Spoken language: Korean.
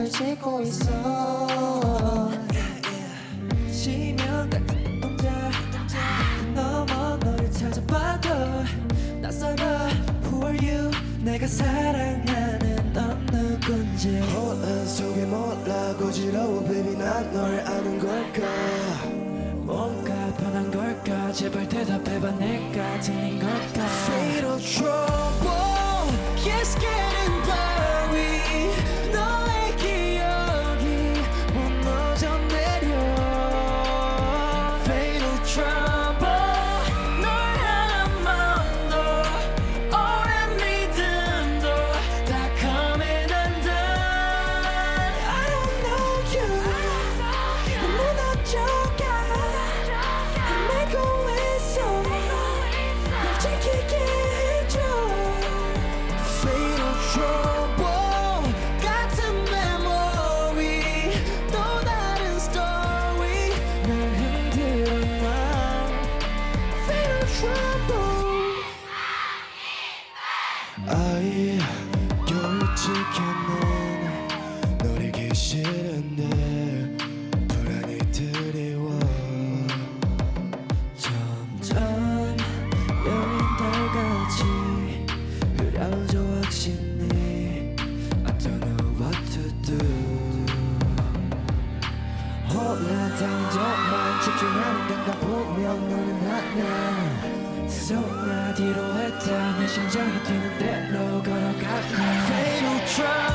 미소를 짓고 있어. 시면 같은 동작 넘어 너를 찾아봐도 낯설어. Who are you? 내가 사랑하는 넌 누군지. 혼란 속에 몰라 고지러워 baby. 난널 아는 걸까? 뭔가 변한 걸까? 제발 대답해봐 내가 틀린 걸까? Fate of trouble 란한 정말 집중하는 건가 분명 너는 하나. 속나 뒤로 했다 내 심장이 뛰는 대로 걸어가네 Fatal trouble